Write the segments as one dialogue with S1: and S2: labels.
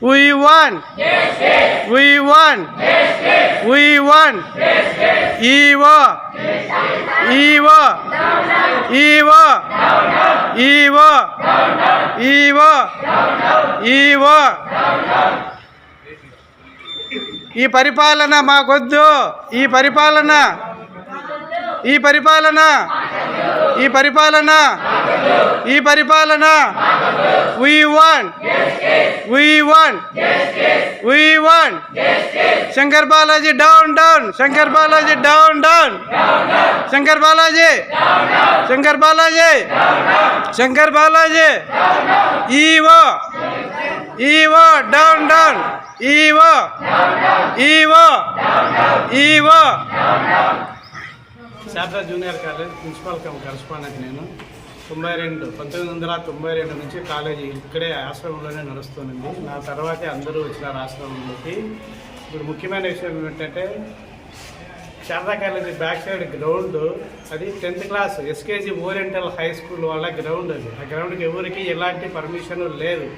S1: We won. We won. We won. Evo. Evo. Evo. Evo. Evo. Evo. ఈ పరిపాలన మాకొద్దు ఈ పరిపాలన ఈ పరిపాలన ఈ పరిపాలన ఈ పరిపాలన V one V one V one Shankar Balaji down down Shankar Balaji down down Shankar Balaji. Shankar Balaji. Shankar Balaji. EO. EO down down EO. EO. EO. Sharada junior college principal cum correspondent నేను. తొంభై రెండు పంతొమ్మిది వందల తొంభై రెండు నుంచి college ఇక్కడే ఆశ్రమంలోనే నడుస్తుంది. నా తర్వాతే అందరూ వచ్చినారు ఆశ్రమంలోకి. ఇప్పుడు ముఖ్యమైన విషయం ఏంటంటే Sharada college back side ground అది tenth class SKG oriental high school వాళ్ళ గ్రౌండ్ అది. ఆ గ్రౌండ్కి ఎవరికి ఎలాంటి పర్మిషన్ లేదు.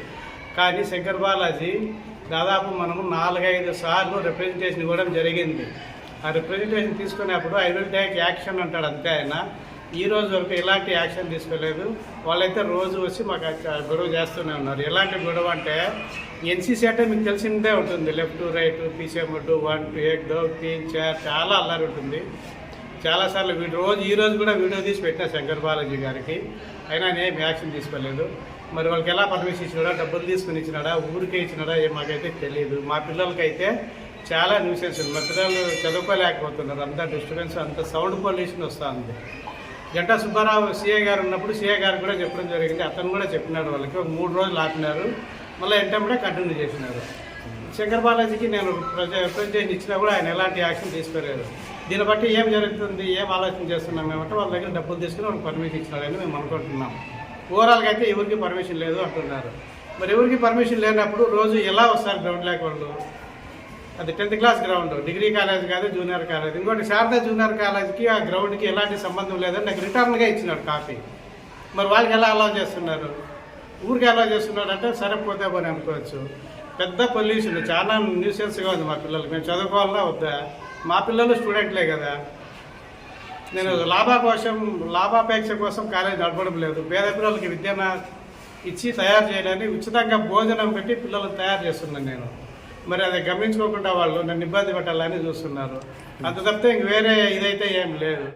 S1: కానీ శంకర్ బాలాజీ దాదాపు మనము నాలుగైదు సార్లు రిప్రజెంటేషన్ ఇవ్వడం జరిగింది. ఆ రిప్రజెంటేషన్ తీసుకునేప్పుడు ఐ విల్ టేక్ యాక్షన్ అంటాడు అంతే ఆయన. ఈ రోజు వరకు ఎలాంటి యాక్షన్ తీసుకోలేదు. వాళ్ళైతే రోజు వచ్చి మాకు గొడవ చేస్తూనే ఉన్నారు. ఎలాంటి గొడవ అంటే ఎన్సీసీ అంటే మీకు తెలిసిందే ఉంటుంది. లెఫ్ట్ రైట్ పీసేమడ్డు వన్ టూ ఎయిట్ డో తీన్ చార్ చాలా అల్లరి ఉంటుంది. చాలాసార్లు వీడు రోజు ఈ రోజు కూడా వీడియో తీసి పెట్టిన శంకర్ బాలాజీ గారికి. అయినా నేను ఏం యాక్షన్ తీసుకోలేదు. మరి వాళ్ళకి ఎలా పర్మిషన్ ఇచ్చినాడా డబ్బులు తీసుకుని ఇచ్చినాడా ఊరికే ఇచ్చినాడా ఏం మాకైతే తెలియదు మా పిల్లలకైతే చాలా న్యూసెన్స్ మా పిల్లలు చదువుకోలేకపోతున్నారు. అంత డిస్టర్బెన్స్ అంత సౌండ్ పొల్యూషన్ వస్తుంది. జంటా సుబ్బారావు సీఏ గారు ఉన్నప్పుడు సీఏ గారు కూడా చెప్పడం జరిగింది. అతను కూడా చెప్పినాడు వాళ్ళకి. ఒక మూడు రోజులు ఆపినారు. మళ్ళీ ఎంటంటే కంటిన్యూ చేసినారు. శంకర్ బాలాజీకి నేను ప్రజెంట్ ఇచ్చినా కూడా ఆయన ఎలాంటి యాక్షన్ తీసుకోలేదు. దీన్ని బట్టి ఏం జరుగుతుంది ఏం ఆలోచన చేస్తున్నాం మేమంటే వాళ్ళ దగ్గర డబ్బులు తీసుకుని వాళ్ళకి పర్మిషన్ ఇచ్చినారని మేము అనుకుంటున్నాం. ఓవరాల్గా అయితే ఎవరికి పర్మిషన్ లేదు అంటున్నారు. మరి ఎవరికి పర్మిషన్ లేనప్పుడు రోజు ఎలా వస్తారు గ్రౌండ్ లేక వాళ్ళు? అది tenth class ground degree college కాదు జూనియర్ కాలేజ్. ఇంకోటి శారదా జూనియర్ కాలేజ్కి ఆ గ్రౌండ్కి ఎలాంటి సంబంధం లేదని నాకు రిటర్న్గా ఇచ్చినాడు కాపీ. మరి వాళ్ళకి ఎలా అలౌ చేస్తున్నారు? ఊరికి అలౌ చేస్తున్నాడు అంటే సరే పోతే పోనీ అనుకోవచ్చు. పెద్ద పొల్యూషన్ చాలా న్యూసెన్స్గా ఉంది మా పిల్లలకి. మేము చదువుకోవాలన్నా వద్దా? మా పిల్లలు స్టూడెంట్లే కదా. నేను లాభా కోసం లాభాపేక్ష కోసం కాలేజ్ నడపడం లేదు. పేద పిల్లలకి విద్యను ఇచ్చి తయారు చేయడానికి ఉచితంగా భోజనం పెట్టి పిల్లలు తయారు చేస్తున్నాను నేను. మరి అది గమనించుకోకుండా వాళ్ళు నన్ను ఇబ్బంది పెట్టాలని చూస్తున్నారు. అంత తప్పితే ఇంక వేరే ఇదైతే ఏం లేదు.